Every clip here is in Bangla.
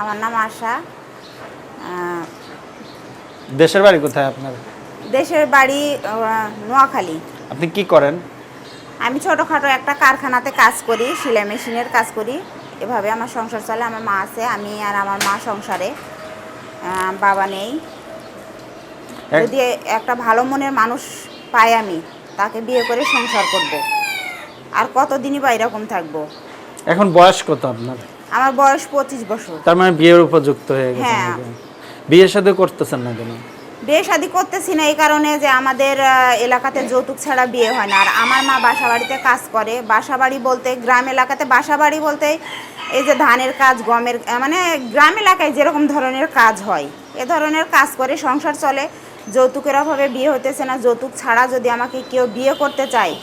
আমার নাম আশা। দেশের বাড়ি কোথায় আপনার? দেশের বাড়ি নোয়াখালী। আপনি কি করেন? আমি ছোটোখাটো একটা কারখানাতে কাজ করি সেলাই মেশিনের কাজ করি। এভাবে আমার সংসার চলে আমার মা আছে আমি আর আমার মা সংসারে। বাবা নেই। যদি একটা ভালো মনের মানুষ পাই আমি তাকে বিয়ে করে সংসার করব। আর কতদিনই বা এরকম থাকব? এখন বয়স কত আপনার? আমার বয়স পঁচিশ বছর। তার মানে বিয়ের উপযুক্ত হয়ে গেছে হ্যাঁ। বিয়ের সাথে করতেছেন না কেন? বিয়ে শাদি করতেছি না এই কারণে যে আমাদের এলাকাতে যৌতুক ছাড়া বিয়ে হয় না। আর আমার মা বাসা বাড়িতে কাজ করে। বাসা বাড়ি বলতে গ্রাম এলাকাতে বাসা বাড়ি বলতে এই যে ধানের কাজ গমের মানে গ্রাম এলাকায় যেরকম ধরনের কাজ হয় এ ধরনের কাজ করে সংসার চলে। যৌতুকের অভাবে বিয়ে হতেছে না। যৌতুক ছাড়া যদি আমাকে কেউ বিয়ে করতে চায়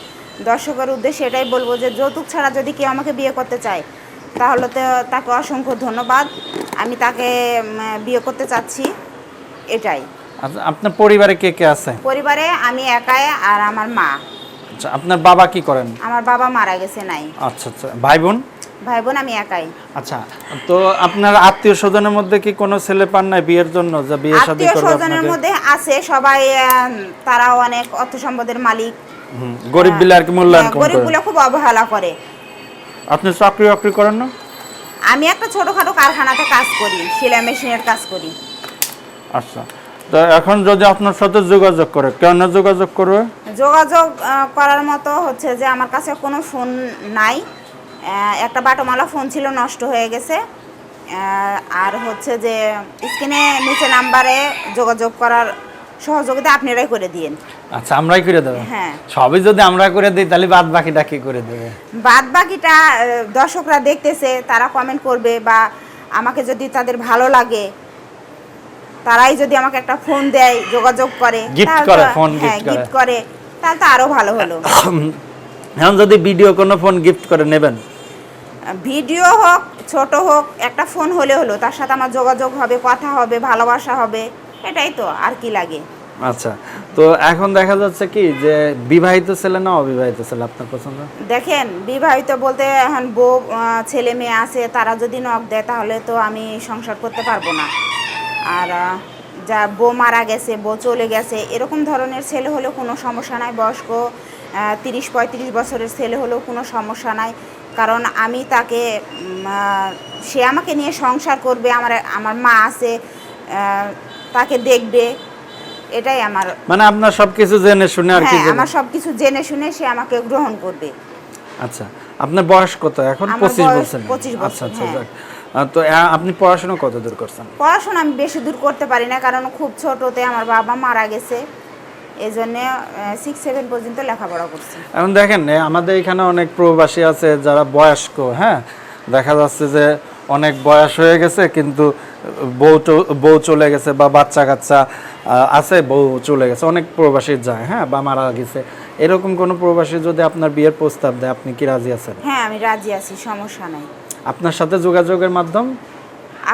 দর্শকের উদ্দেশ্যে এটাই বলব যে যৌতুক ছাড়া যদি কেউ আমাকে বিয়ে করতে চায় তাহলে তো তাকে অসংখ্য ধন্যবাদ। আমি তাকে বিয়ে করতে চাচ্ছি। এটাই। আচ্ছা, আপনার পরিবারে কে কে আছে? পরিবারে আমি একাই আর আমার মা। আচ্ছা আপনার বাবা কি করেন? আমার বাবা মারা গেছে নাই। আচ্ছা আচ্ছা ভাই বোন? ভাই বোন আমি একাই। আচ্ছা তো আপনার আত্মীয় স্বজনের মধ্যে কি কোনো ছেলে পান নাই বিয়ের জন্য? যে বিয়ে শাদী আত্মীয় করবে স্বজনের আপনাকে? মধ্যে আছে সবাই তারাও অনেক অর্থ সম্পদের মালিক। হুম, গরিব বিলে আর কি মূল্যায়ন কম করে। গরিবগুলো খুব অবহেলা করে। আপনি চাকরি বাকরি করেন না? আমি একটা ছোটখাটো কারখানাতে কাজ করি সেলাই মেশিনের কাজ করি। আচ্ছা। তো এখন যদি আপনার সাথে যোগাযোগ করে কেন যোগাযোগ করবে? যোগাযোগ করার মতো হচ্ছে যে আমার কাছে কোনো ফোন নাই। একটা বাটোমালা ফোন ছিল নষ্ট হয়ে গেছে। আর হচ্ছে যে স্ক্রিনে নিচে নাম্বারে যোগাযোগ করার সহযোগিতা আপনারাই করে দিন আচ্ছা আমরাই করে দেবো? হ্যাঁ। সবই যদি আমরা করে দিই তাহলে বাদ বাকিটা কি করে দেবে? বাদ বাকিটা দর্শকরা দেখতেছে তারা কমেন্ট করবে বা আমাকে যদি তাদের ভালো লাগে তারাই যদি আমাকে একটা ফোন দেয় যোগাযোগ করে তাহলে করে, তো- phone হ্যাঁ। গিফট করে। তাহলে তো আরও ভালো হলো। এখন যদি ভিডিও কোনো ফোন গিফট করে নেবেন? ভিডিও হোক ছোট হোক একটা ফোন হলে হলো তার সাথে আমার যোগাযোগ হবে কথা হবে ভালোবাসা হবে এটাই তো আর কি লাগে। আচ্ছা। তো এখন দেখা যাচ্ছে কি যে বিবাহিত ছেলে না অবিবাহিত ছেলে, আপনার পছন্দ? দেখেন, বিবাহিত বলতে এখন বউ ছেলে মেয়ে আছে, তারা যদি নখ দেয় তাহলে তো আমি সংসার করতে পারব না। আর যা বউ মারা গেছে, বউ চলে গেছে, এরকম ধরনের ছেলে হলেও কোনো সমস্যা নাই, বয়স্ক তিরিশ পঁয়ত্রিশ বছরের ছেলে হলেও কোনো সমস্যা নাই। কারণ আমি তাকে সে আমাকে নিয়ে সংসার করবে, আমার আমার মা আছে তাকে দেখবে এটাই আমার মানে আপনার সবকিছু জেনে শুনে আর কি হ্যাঁ আমার সব কিছু জেনে শুনে সে আমাকে গ্রহণ করবে। আচ্ছা আপনার বয়স কত? এখন আমার পঁচিশ বয়স বলছেন। 25 বছর, আচ্ছা আচ্ছা হ্যাঁ। তো আপনি পড়াশোনা কত দূর করছেন? পড়াশোনা আমি বেশি দূর করতে পারি না কারণ খুব ছোটতে আমার বাবা মারা গেছে। এই জন্যে সিক্স সেভেন পর্যন্ত লেখাপড়া করছি। এখন দেখেন আমাদের এখানে অনেক প্রবাসী আছে যারা বয়স্ক হ্যাঁ? দেখা যাচ্ছে যে অনেক বয়স হয়ে গেছে কিন্তু বউ বউ চলে গেছে বা বাচ্চা কাচ্চা আছে বউ চলে গেছে অনেক প্রবাসী যায় হ্যাঁ বা মারা গেছে। এরকম কোনো প্রবাসী যদি আপনার বিয়ের প্রস্তাব দেয় আপনি কি রাজি আছেন? হ্যাঁ আমি রাজি আছি সমস্যা নাই। আপনার সাথে যোগাযোগের মাধ্যম?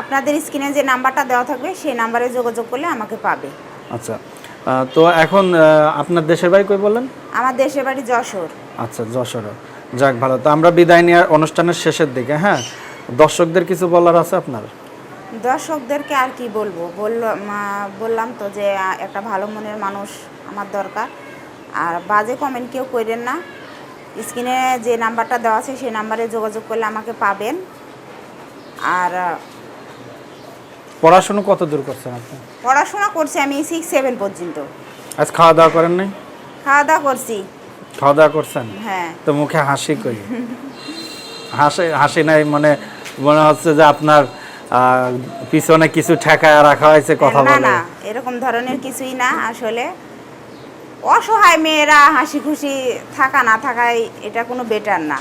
আপনাদের স্ক্রিনে যে নাম্বারটা দেওয়া থাকবে সেই নাম্বারে যোগাযোগ করলে আমাকে পাবে। আচ্ছা তো এখন আপনার দেশের বাড়ি কই বললেন? আমার দেশের বাড়ি যশোর। আচ্ছা যশোরে। যাক ভালো। তো আমরা বিদায় নেওয়ার অনুষ্ঠানের শেষের দিকে হ্যাঁ দর্শকদের কিছু বলার আছে আপনার? দর্শকদেরকে আর কি বলব? বললাম বললাম তো যে একটা ভালো মনের মানুষ আমার দরকার। আর বাজে কমেন্ট কেউ করেন না। স্ক্রিনে যে নাম্বারটা দেওয়া আছে সেই নাম্বারে যোগাযোগ করলে আমাকে পাবেন। আর পড়াশোনা কত দূর করছেন আপনি? পড়াশোনা করছি আমি সিক্স সেভেন পর্যন্ত। আজ খাওয়া দাওয়া করেন নাই? খাওয়া দাওয়া করছি। খাওয়া দাওয়া করছেন? হ্যাঁ। তো মুখে হাসি কই? হাসি হাসি নাই মানে মনে হচ্ছে যে আপনার পিছনে কিছু ঠেকা রাখা হয়েছে কথা না বলে। না এরকম ধরনের কিছুই না আসলে। অসহায় মেয়েরা হাসি খুশি থাকা না থাকায় এটা কোনো বেটার না।